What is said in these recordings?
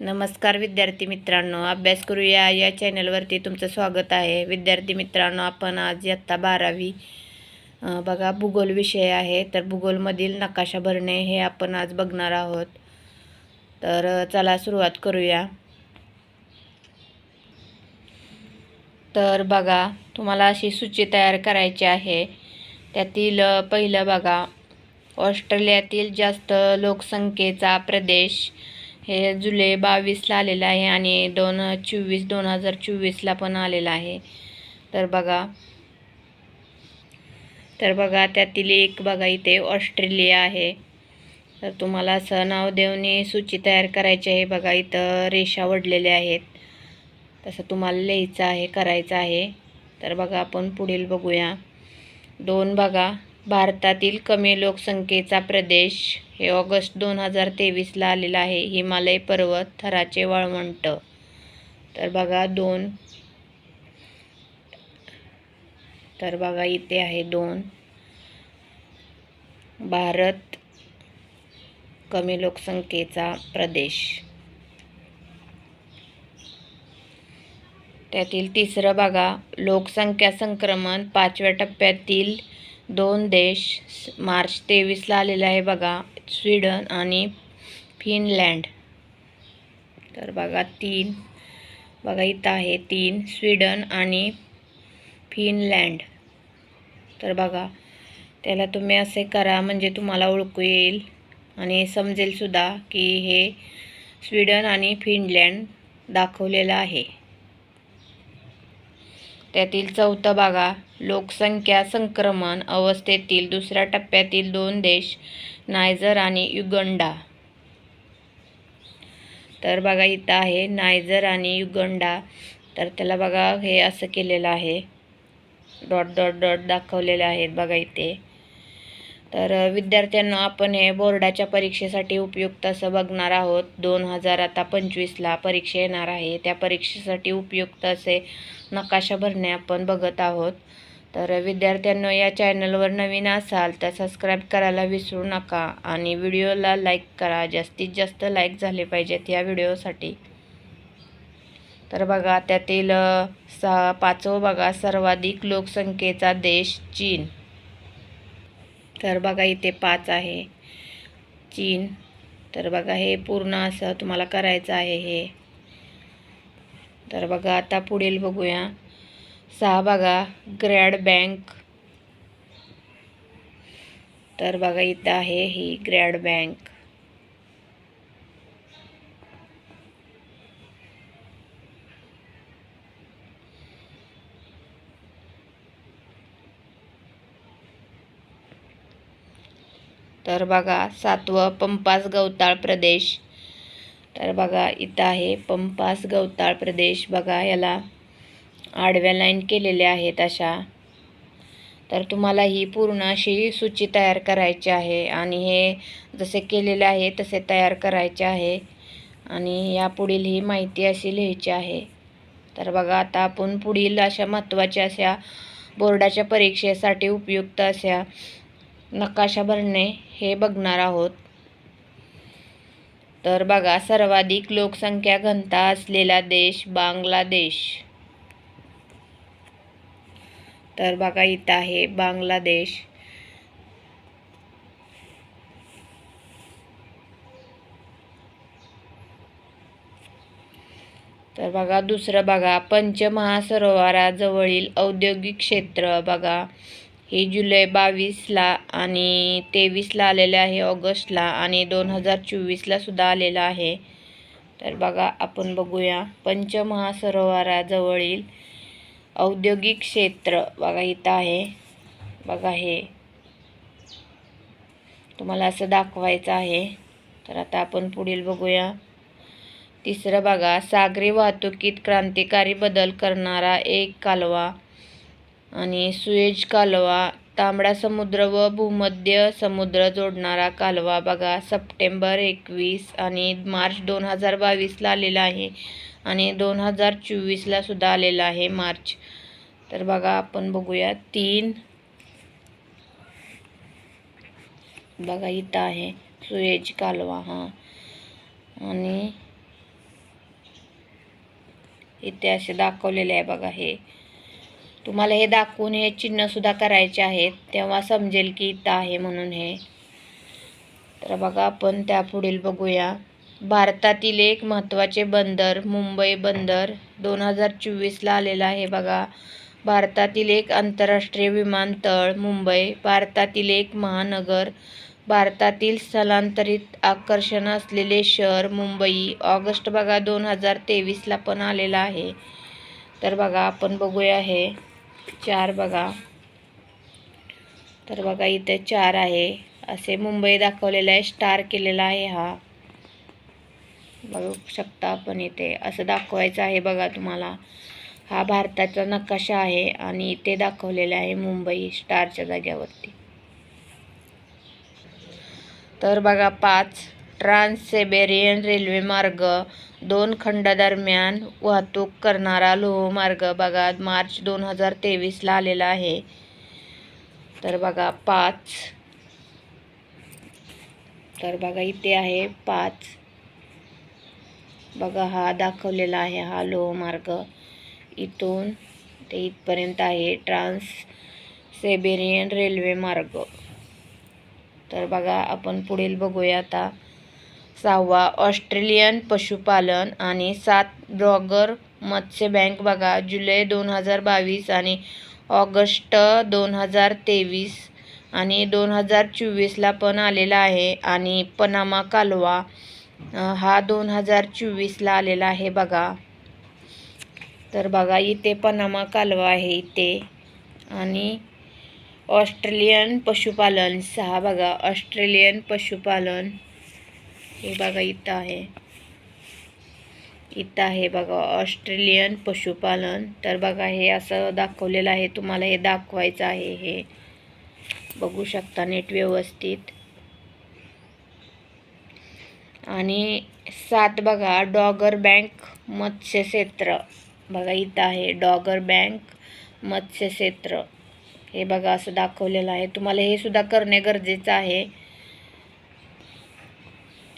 नमस्कार विद्यार्थी मित्रांनो अभ्यास करूया या चॅनलवरती तुमचं स्वागत आहे. विद्यार्थी मित्रांनो आपण आज इयत्ता बारावी बघा भूगोल विषय आहे. तर भूगोलमधील नकाशा भरणे हे आपण आज बघणार आहोत. तर चला सुरुवात करूया. तर बघा तुम्हाला अशी सूची तयार करायची आहे. त्यातील पहिलं बघा ऑस्ट्रेलियातील जास्त लोकसंख्येचा प्रदेश हे जुलै बावीसला आलेलं आहे आणि दोन चोवीस दोन हजार चोवीसला पण आलेलं आहे. तर बघा. तर बघा त्यातील एक बघा इथे ऑस्ट्रेलिया आहे. तर तुम्हाला असं नाव देऊन सूची तयार करायची आहे. बघा इथं रेषा वडलेल्या आहेत. तसं तुम्हाला लिहायचं आहे करायचं आहे. तर बघा आपण पुढील बघूया. दोन बघा. भारतातील कमी लोकसंख्येचा प्रदेश हे ऑगस्ट दोन हजार तेवीसला आलेला आहे हिमालय पर्वत थराचे वाळवंट. तर बघा दोन. तर बघा इथे आहे दोन. भारत कमी लोकसंख्येचा प्रदेश. त्यातील तिसरं बघा लोकसंख्या संक्रमण पाचव्या टप्प्यातील दोन देश मार्च तेवीसला आलेला आहे बघा स्वीडन आणि फिनलँड. तर बघा तीन. बघा इथं आहे तीन स्वीडन आणि फिनलँड. तर बघा त्याला तुम्ही असे करा म्हणजे तुम्हाला ओळखू येईल आणि समजेलसुद्धा की हे स्वीडन आणि फिनलँड दाखवलेलं आहे. त्यातील चौथं बघा लोकसंख्या संक्रमण अवस्थेतील दुसऱ्या टप्प्यातील दोन देश नायजर आणि युगंडा. तर बघा इथं आहे नायजर आणि युगंडा. तर त्याला बघा हे असं केलेलं आहे. डॉट डॉट डॉट दाखवलेले आहेत बघा इथे. तर विद्यार्थ्यांना आपण हे बोर्डाच्या परीक्षेसाठी उपयुक्त असं बघणार आहोत. दोन हजार आता पंचवीसला परीक्षा येणार आहे. त्या परीक्षेसाठी उपयुक्त असे नकाशा भरणे आपण बघत आहोत. तर विद्यार्थ्यांना या चॅनलवर नवीन असाल तर सबस्क्राईब करायला विसरू नका आणि व्हिडिओला लाईक करा. जास्तीत जास्त लाईक झाले पाहिजेत या व्हिडिओसाठी. तर बघा त्यातील अ, सा पाचवं बघा. सर्वाधिक लोकसंख्येचा देश चीन. तर बघा इथे पाच आहे. चीन. तर बघा हे पूर्ण असं तुम्हाला करायचं आहे हे. तर बघा आता पुढील बघूया. सहा बघा ग्रॅड बँक. तर बघा इथं आहे ही ग्रॅड बँक. तर बघा सातवं पंपास गवताळ प्रदेश. तर बघा इथं आहे पंपास गवताळ प्रदेश. बघा याला आडव्या लाईन केलेल्या आहेत अशा. तर तुम्हाला ही पूर्ण अशी सूची तयार करायची आहे. आणि हे जसे केलेले आहे तसे तयार करायचे आहे. आणि यापुढील ही माहिती अशी लिहायची आहे. तर बघा आता आपण पुढील अशा महत्त्वाच्या अशा बोर्डाच्या परीक्षेसाठी उपयुक्त अशा नकाशा भरणे हे बघणार आहोत. तर बघा सर्वाधिक लोकसंख्या घनता असलेला देश बांगलादेश. तर बघा इथं आहे बांगलादेश. तर बघा दुसरं बघा पंचमहासरोवराजवळील औद्योगिक क्षेत्र बघा. हे जुलै बावीसला आणि तेवीसला आलेलं आहे ऑगस्टला आणि दोन हजार चोवीसला सुद्धा आलेलं आहे. तर बघा आपण बघूया. पंचमहासरोवराजवळील औद्योगिक क्षेत्र बघा इथं आहे. बघा हे. तुम्हाला असं दाखवायचं आहे. तर आता आपण पुढील बघूया. तिसरं बघा सागरी वाहतुकीत क्रांतिकारी बदल करणारा एक कालवा. आणि सुएज कालवा तांबडा समुद्र व भूमध्य समुद्र जोडणारा कालवा बघा. सप्टेंबर एकवीस आणि मार्च दोन हजार बावीसला आलेला आहे आणि दोन हजार चोवीसला सुद्धा आलेला आहे मार्च. तर बघा आपण बघूया. तीन बघा इथं आहे सुएज कालवा हा. आणि इथे असे दाखवलेले आहे बघा हे. तुम्हाला हे दाखवून हे चिन्हसुद्धा करायचे आहेत. तेव्हा समजेल की इथं आहे म्हणून हे. तर बघा आपण त्या पुढील बघूया. भारतातील एक महत्त्वाचे बंदर मुंबई बंदर दोन हजार चोवीसला आलेलं आहे बघा. भारतातील एक आंतरराष्ट्रीय विमानतळ मुंबई. भारतातील एक महानगर. भारतातील स्थलांतरित आकर्षण असलेले शहर मुंबई. ऑगस्ट बघा दोन हजार तेवीसला पण आलेला आहे. तर बघा आपण बघूया हे. चार बघा. तर बघा इथे चार आहे. असे मुंबई दाखवलेलं आहे स्टार केलेला आहे हा. बघू शकता आपण इथे. असं दाखवायचं आहे बघा तुम्हाला. हा भारताचा नकाशा आहे आणि इथे दाखवलेला आहे मुंबई स्टारच्या जाग्यावरती तर बघा पाच ट्रान्स सेबेरियन रेल्वेमार्ग दोन खंडादरम्यान वाहतूक करणारा लोहमार्ग बघा मार्च दोन हजार तेवीसला आलेला आहे. तर बघा पाच. तर बघा इथे आहे पाच. बघा हा दाखवलेला आहे हा लोहमार्ग इथून ते इथपर्यंत आहे ट्रान्स सेबेरियन रेल्वे मार्ग. तर बघा आपण पुढील बघूया आता. सहावा ऑस्ट्रेलियन पशुपालन आणि सात ब्रॉगर मत्स्य बँक. बघा जुलै दोन हजार बावीस आणि ऑगस्ट दोन हजार तेवीस आणि दोन हजार चोवीसला पण आलेला आहे. आणि पनामा कालवा हा दोन हजार चोवीसला आलेला आहे बघा. तर बघा इथे पनामा कालवा आहे इथे. आणि ऑस्ट्रेलियन पशुपालन सहा बघा ऑस्ट्रेलियन पशुपालन. हे बघा इथं आहे. इथं आहे बघा ऑस्ट्रेलियन पशुपालन. तर बघा हे असं दाखवलेलं आहे. तुम्हाला हे दाखवायचं आहे हे. बघू शकता नीट व्यवस्थित. आणि सात बघा डॉगर बँक मत्स्य क्षेत्र बघा इथं आहे डॉगर बँक मत्स्य क्षेत्र हे बघा असं दाखवलेलं आहे. तुम्हाला हे सुद्धा करणे गरजेचं आहे.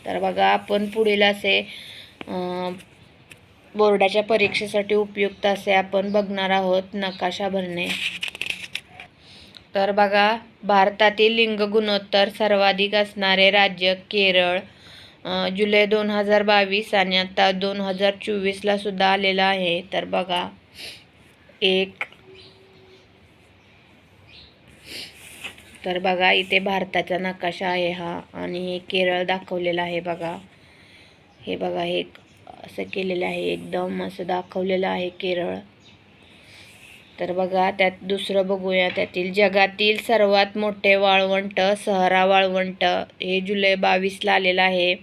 तर बघा आपण पुढील असे बोर्डाच्या परीक्षेसाठी उपयुक्त असे आपण बघणार आहोत नकाशा भरणे. तर बघा भारतातील लिंग गुणोत्तर सर्वाधिक असणारे राज्य केरळ जुलै दोन हजार बावीस आणि आता दोन हजार चोवीसला सुद्धा आलेला आहे. तर बघा एक तर बघा इथे भारताचा नकाशा आहे हा आणि हे केरळ दाखवलेला आहे बघा. हे बघा हे असं केलेलं आहे एकदम असं दाखवलेलं आहे केरळ. तर बघा त्यात दुसरं बघूया त्यातील जगातील सर्वात मोठे वाळवंट सहरा वाळवंट हे जुलै बावीसला आलेलं आहे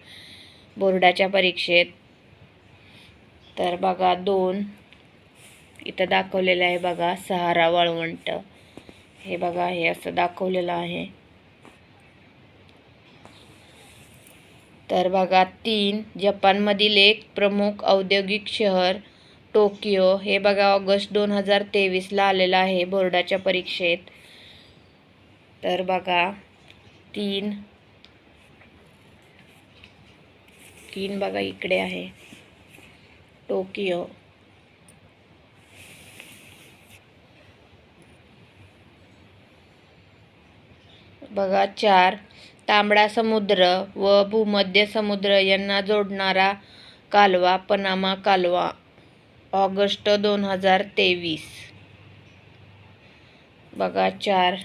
बोर्डाच्या परीक्षेत. तर बघा दोन इथं दाखवलेलं आहे बघा सहारा वाळवंट. हे बघा हे असं दाखवलेलं आहे. तर बघा तीन जपानमधील एक प्रमुख औद्योगिक शहर टोकियो. हे बघा ऑगस्ट दोन हजार तेवीसला आलेलं आहे बोर्डाच्या परीक्षेत. तर बघा तीन. तीन बघा इकडे आहे. टोकियो. बघा चार. तांबडा समुद्र व भूमध्य समुद्र यांना जोडणारा कालवा पनामा कालवा. ऑगस्ट दोन हजार तेवीस. बघा चार.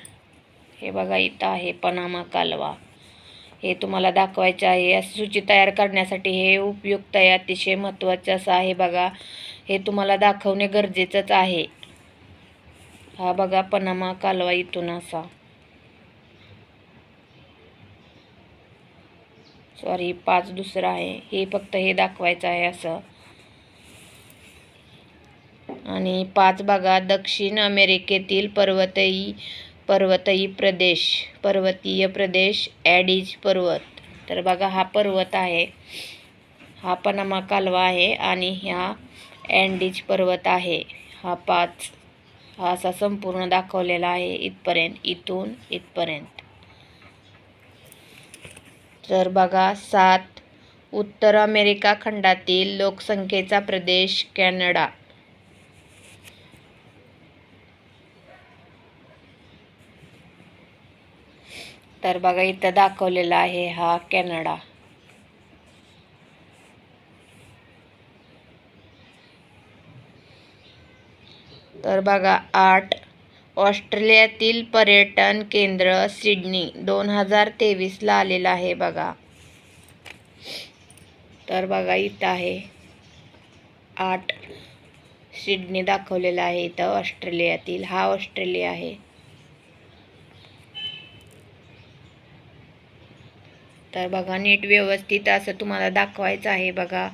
हे बघा इथं आहे पनामा कालवा. हे तुम्हाला दाखवायचं आहे. या सूची तयार करण्यासाठी हे उपयुक्त आहे. अतिशय महत्त्वाचं असं आहे बघा. हे तुम्हाला दाखवणे गरजेचंच आहे. हा बघा पनामा कालवा इथून असा. सॉरी पाच दुसरं आहे. हे फक्त हे दाखवायचं आहे असं. आणि पाच बघा दक्षिण अमेरिकेतील पर्वतई पर्वतई प्रदेश पर्वतीय प्रदेश ॲडीज पर्वत. तर बघा हा पर्वत आहे. हा पनामा कालवा आहे आणि ह्या अँडीज पर्वत आहे. हा पाच हा असा संपूर्ण दाखवलेला आहे इथपर्यंत इथून इथपर्यंत. तर बघा सात. उत्तर अमेरिका खंडातील लोकसंख्येचा प्रदेश कॅनडा. तर बघा इथं दाखवलेला आहे हा कॅनडा. तर बघा आठ. ऑस्ट्रेलियातील पर्यटन केंद्र सिडनी दोन हजार तेवीसला आलेलं आहे बघा. तर बघा इथं आहे. आठ सिडनी दाखवलेला आहे इथं ऑस्ट्रेलियातील. हा ऑस्ट्रेलिया आहे. तर बघा नीट व्यवस्थित असं तुम्हाला दाखवायचं आहे बघा.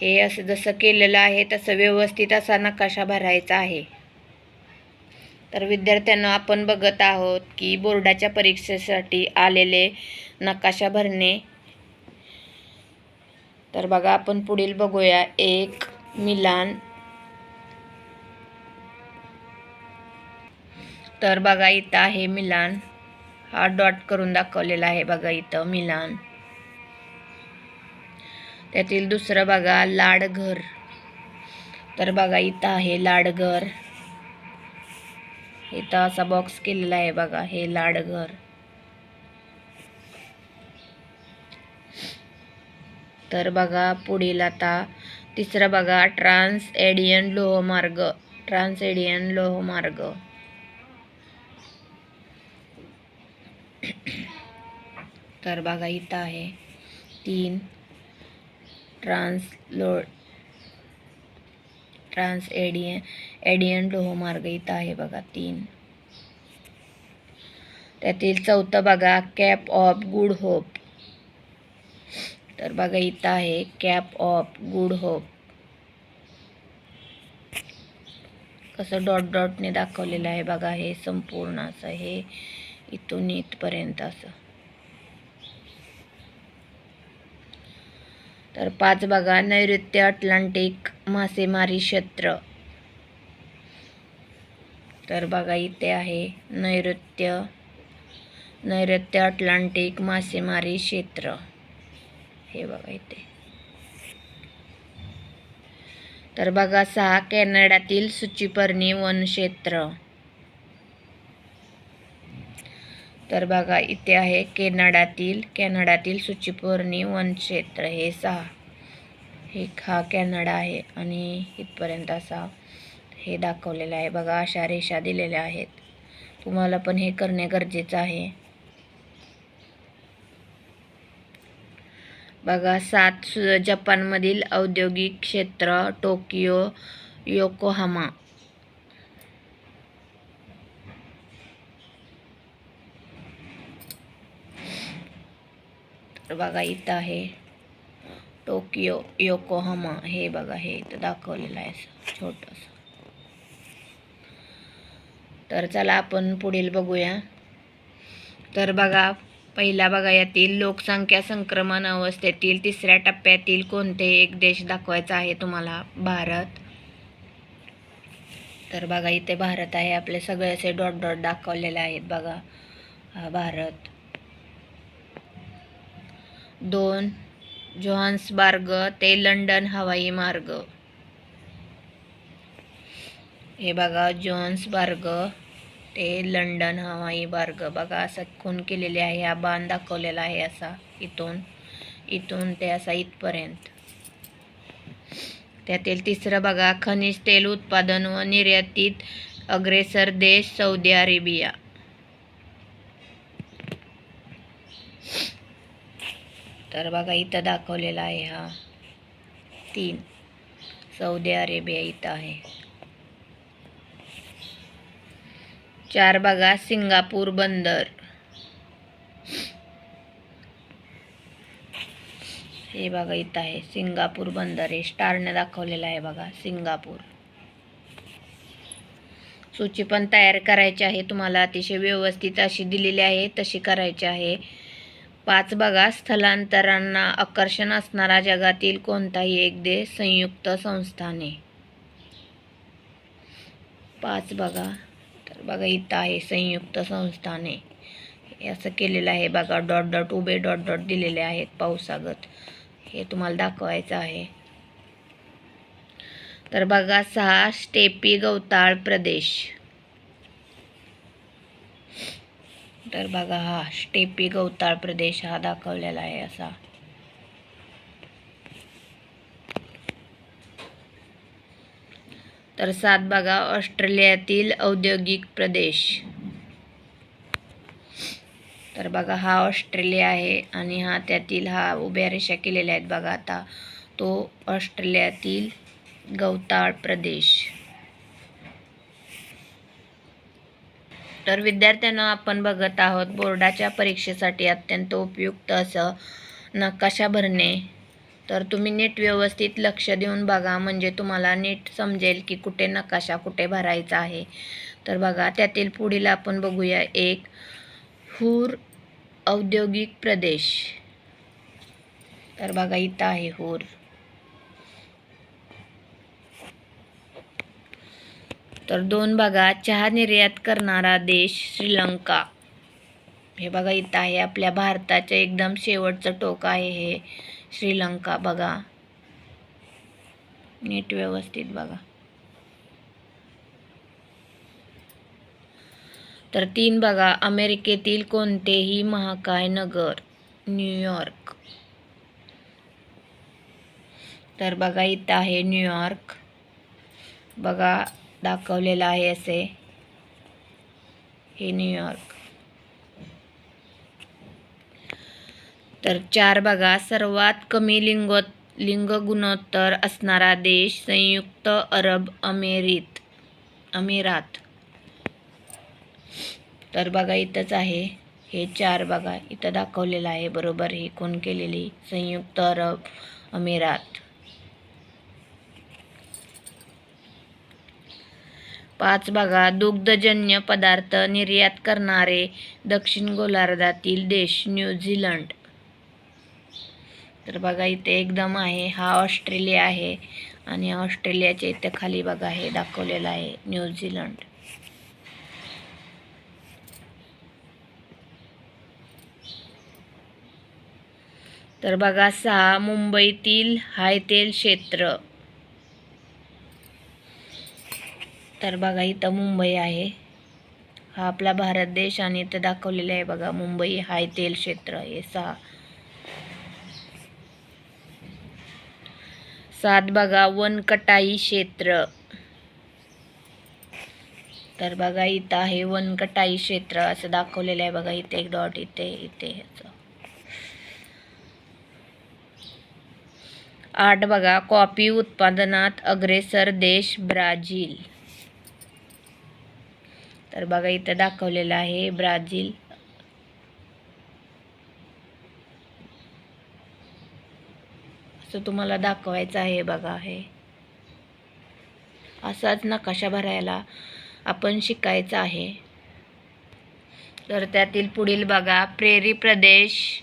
हे असं जसं केलेलं आहे तसं व्यवस्थित असा नकाशा भरायचा आहे. तर विद्यार्थ्यांना आपण बघत आहोत की बोर्डाच्या परीक्षेसाठी आलेले नकाशा भरणे. तर बघा आपण पुढील बघूया. एक मिलान. तर बघा इथं आहे मिलान. हा डॉट करून दाखवलेला आहे बघा इथं मिलान. त्यातील दुसरं बघा लाडघर. तर बघा इथं आहे लाडघर. इथं असा बॉक्स केलेला आहे बघा हे लाडघर तर बघा पुढील आता तिसरं बघा ट्रान्स एडियन लोहमार्ग. ट्रान्स एडियन लोहमार्ग. तर बघा इथं आहे तीन ट्रान्स लो ट्रान्स एडियन एडियन लोहमार्ग इथं आहे बघा तीन. त्यातील चौथं बघा कॅप ऑफ गुड होप तर बघा इथं आहे कॅप ऑफ गुड होप कसं डॉट डॉटने दाखवलेलं आहे बघा हे संपूर्ण असं हे इथून इथपर्यंत असं. तर पाच बघा नैऋत्य अटलांटिक. मासेमारी क्षेत्र तर बघा इथे आहे नैऋत्य. नैऋत्य अटलांटिक मासेमारी क्षेत्र. हे बघा इथे. तर बघा सहा कॅनडातील सुचिपर्णी वनक्षेत्र तर बघा इथे आहे कॅनडातील कॅनडातील सूचीपर्णी वनक्षेत्र हे सहा. हे हा कॅनडा आहे आणि इथपर्यंत असा हे दाखवलेलं आहे. बघा अशा रेषा दिलेल्या आहेत. तुम्हाला पण हे करणे गरजेचं आहे. बघा सात सु जपानमधील औद्योगिक क्षेत्र टोकियो योकोहामा. तर बघा इथं आहे. टोकियो योकोहामा हे बघा हे इथं दाखवलेलं आहे असं छोटंसं. तर चला आपण पुढील बघूया. तर बघा पहिला बघा यातील लोकसंख्या संक्रमण अवस्थेतील तिसऱ्या टप्प्यातील कोणते एक देश दाखवायचा आहे तुम्हाला? भारत. तर बघा इथे भारत आहे आपले सगळे असे डॉट डॉट दाखवलेले आहेत बघा. हा भारत. दोन. जोहान्सबार्ग ते लंडन हवाई मार्ग. हे बघा जोहान्सबार्ग ते लंडन हवाई मार्ग. बघा असा खून केलेले आहे हा बाण दाखवलेला आहे असा इथून. इथून ते असा इथपर्यंत. त्यातील तिसरं बघा खनिज तेल उत्पादन व निर्यातीत अग्रेसर देश सौदी अरेबिया. तर बघा इथं दाखवलेला आहे हा. तीन. सौदी अरेबिया इथं आहे. चार बघा सिंगापूर बंदर. हे बघा इथं आहे. सिंगापूर बंदर हे स्टारने दाखवलेलं आहे बघा सिंगापूर. सूची पण तयार करायची आहे तुम्हाला. अतिशय व्यवस्थित अशी दिलेली आहे तशी करायची आहे. पाच बघा स्थलांतरांना आकर्षण असणारा जगातील कोणताही एक देश संयुक्त संस्थाने पाच बघा तर बघा इथं आहे संयुक्त संस्थाने असं केलेलं आहे बघा डॉट डॉट उभे डॉट डॉट दिलेले आहेत पावसागत. हे तुम्हाला दाखवायचं आहे. तर बघा सहा स्टेपी गवताळ प्रदेश. तर बघा हा स्टेपी गवताळ प्रदेश हा दाखवलेला आहे असा. तर सात बघा ऑस्ट्रेलियातील औद्योगिक प्रदेश. तर बघा हा ऑस्ट्रेलिया आहे आणि हा त्यातील हा उभ्या रेषा केलेल्या आहेत बघा आता. तो ऑस्ट्रेलियातील गवताळ प्रदेश. तर विद्यार्थ्यांना आपण बघत आहोत बोर्डाच्या परीक्षेसाठी अत्यंत उपयुक्त असं नकाशा भरणे. तर तुम्ही नीट व्यवस्थित लक्ष देऊन बघा म्हणजे तुम्हाला नीट समजेल की कुठे नकाशा कुठे भरायचा आहे. तर बघा त्यातील पुढील आपण बघूया एक हूर औद्योगिक प्रदेश. तर बघा इथं आहे हूर. तर दोन बघा चहा निर्यात करणारा देश श्रीलंका. हे बघा इथं आहे आपल्या भारताचं एकदम शेवटचं टोक आहे हे श्रीलंका बघा. नीट व्यवस्थित बघा. तर तीन बघा अमेरिकेतील कोणतेही महाकाय नगर न्यूयॉर्क तर बघा इथं आहे न्यूयॉर्क बघा दाखवलेलं आहे असे. हे न्यूयॉर्क तर चार बघा सर्वात कमी लिंग लिंग गुणोत्तर असणारा देश संयुक्त अरब अमेरित अमिरात. तर बघा इथंच आहे. हे चार बघा इथं दाखवलेलं आहे. बरोबर हे कोण केलेली? संयुक्त अरब अमिरात. पाच बघा दुग्धजन्य पदार्थ निर्यात करणारे दक्षिण गोलार्धातील देश न्यूझीलंड तर बघा इथे एकदम आहे. हा ऑस्ट्रेलिया आहे आणि ऑस्ट्रेलियाच्या इथे खाली बघा हे दाखवलेलं आहे न्यूझीलंड तर बघा सहा मुंबईतील हायतेल क्षेत्र. तर बघा इथं मुंबई आहे. हा आपला भारत देश आणि इथं दाखवलेला आहे बघा मुंबई हाय तेल क्षेत्र हे सहा. सात बघा वनकटाई क्षेत्र. तर बघा इथं आहे वनकटाई क्षेत्र असं दाखवलेलं आहे बघा इथे एक डॉट इथे इथे ह्याचं. आठ बघा कॉफी उत्पादनात अग्रेसर देश ब्राझील. तर बघा इथं दाखवलेलं आहे ब्राझील. असं तुम्हाला दाखवायचं आहे बघा हे. असाच नकाशा भरायला आपण शिकायचं आहे. तर त्यातील पुढील बघा प्रेरी प्रदेश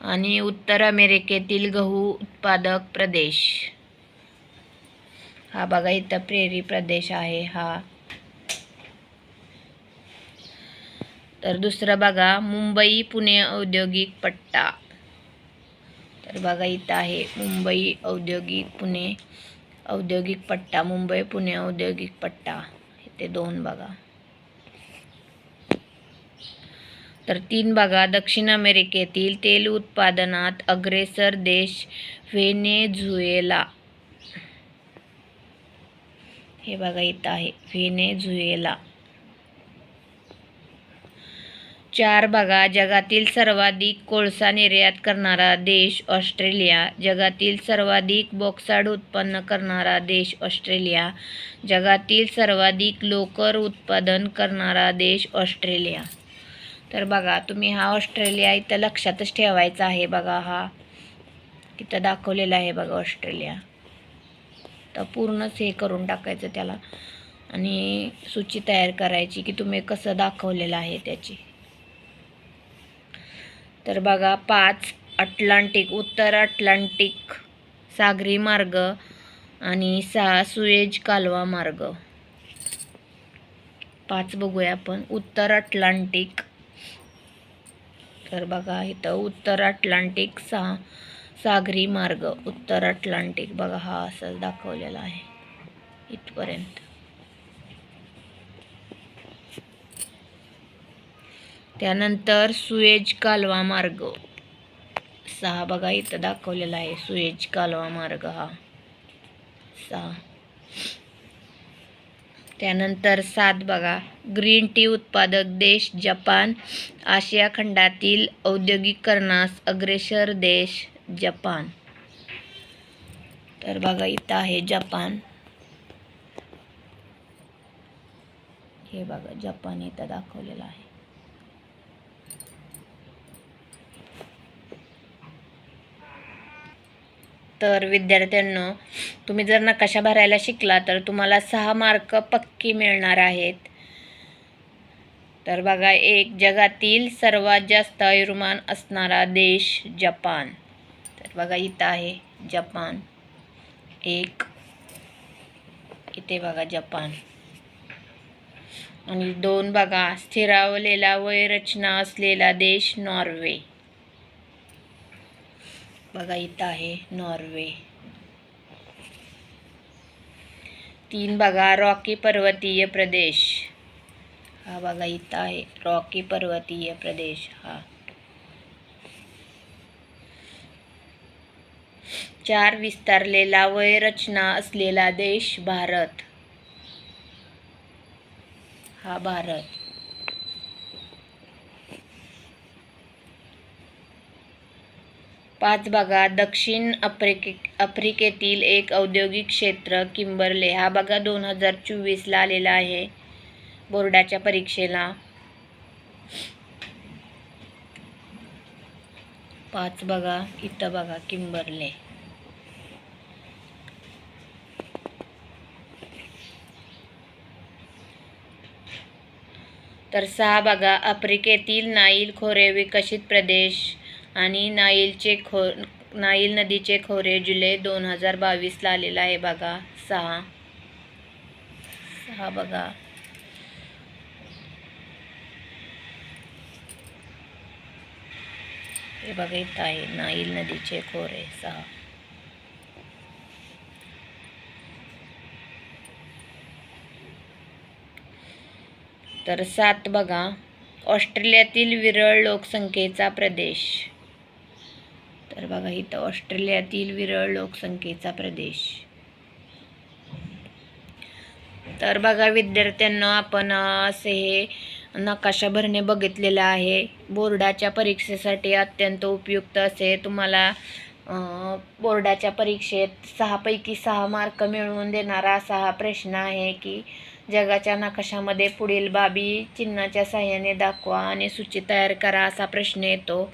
आणि उत्तर अमेरिकेतील गहू उत्पादक प्रदेश. हा बघा इथं प्रेरी प्रदेश आहे हा. तर दुसरा बघा मुंबई पुणे औद्योगिक पट्टा. तर बघा इथं आहे मुंबई औद्योगिक पुणे औद्योगिक पट्टा मुंबई पुणे औद्योगिक पट्टा. इथे दोन बघा. तर तीन बघा दक्षिण अमेरिकेतील तेल उत्पादनात अग्रेसर देश व्हेनेझुएला. हे बघा इथं आहे व्हेनेझुएला. चार बघा जगातील सर्वाधिक कोळसा निर्यात करणारा देश ऑस्ट्रेलिया. जगातील सर्वाधिक बॉक्साड उत्पन्न करणारा देश ऑस्ट्रेलिया. जगातील सर्वाधिक लोकर उत्पादन करणारा देश ऑस्ट्रेलिया. तर बघा तुम्ही हा ऑस्ट्रेलिया इथं लक्षातच ठेवायचा आहे बघा हा. इथं दाखवलेला आहे बघा ऑस्ट्रेलिया. तर पूर्णच हे करून टाकायचं त्याला. आणि सूची तयार करायची की तुम्ही कसं दाखवलेलं आहे त्याची. तर बघा पाच अटलांटिक उत्तर अटलांटिक सागरी मार्ग आणि सहा सुएज कालवा मार्ग. पाच बघूया आपण. उत्तर अटलांटिक. तर बघा इथं उत्तर अटलांटिक सहा सागरी मार्ग. उत्तर अटलांटिक बघा हा असं दाखवलेला आहे इथपर्यंत. त्यानंतर सुएज कालवा मार्ग. सहा बघा इथं दाखवलेला आहे सुएज कालवा मार्ग हा. सहा. त्यानंतर सात बघा ग्रीन टी उत्पादक देश जपान आशिया खंडातील औद्योगिकरणास अग्रेसर देश जपान. तर बघा इथं आहे जपान. हे बघा जपान इथं दाखवलेलं आहे. तर विद्यार्थ्यांनो तुम्ही जर नकाशा भरायला शिकला तर तुम्हाला सहा मार्क पक्की मिळणार आहेत. तर बघा एक जगातील सर्वात जास्त आयुर्मान असणारा देश जपान. तर बघा इथं आहे जपान. एक इथे बघा जपान. आणि दोन बघा स्थिरावलेला वयरचना असलेला देश नॉर्वे. बघा आहे नॉर्वे. तीन बघा, रॉकी पर्वतीय प्रदेश. हा बघा आहे. रॉकी पर्वतीय प्रदेश, हा. चार विस्तारलेला वयरचना असलेला देश भारत. हा भारत. पाच बघा दक्षिण आफ्रिके आफ्रिकेतील एक औद्योगिक क्षेत्र किंबर्ले. हा बघा दोन हजार चोवीसला आलेला आहे बोर्डाच्या परीक्षेला. पाच बघा इथं बघा किंबर्ले. तर सहा बघा आफ्रिकेतील नाईल खोरे विकसित प्रदेश. आणि नाईलचे खो नाईल नदीचे खोरे जुलै दोन हजार बावीसला आलेला आहे बघा. सहा. सहा बघा. हे बघा इथं आहे नाईल नदीचे खोरे. सहा. तर सात बघा. ऑस्ट्रेलियातील विरळ लोकसंख्येचा प्रदेश. तर बघा इथं ऑस्ट्रेलियातील विरळ लोकसंख्येचा प्रदेश. तर बघा विद्यार्थ्यांना आपण असे हे नकाशा भरणे बघितलेलं आहे. बोर्डाच्या परीक्षेसाठी अत्यंत उपयुक्त असे तुम्हाला बोर्डाच्या परीक्षेत सहापैकी सहा मार्क मिळवून देणारा असा हा प्रश्न आहे की जगाच्या नकाशामध्ये पुढील बाबी चिन्हाच्या साह्याने दाखवा आणि सूची तयार करा असा प्रश्न येतो.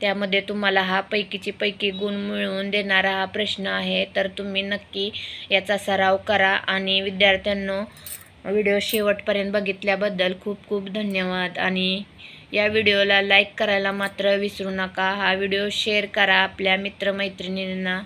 त्यामध्ये तुम्हाला हा पैकीची पैकी गुण मिळवून देणारा हा प्रश्न आहे. तर तुम्ही नक्की याचा सराव करा आणि विद्यार्थ्यांनो व्हिडिओ शेवटपर्यंत बघितल्याबद्दल खूप खूप धन्यवाद. आणि या व्हिडिओला लाईक करायला मात्र विसरू नका. हा व्हिडिओ शेअर करा आपल्या मित्रमैत्रिणींना.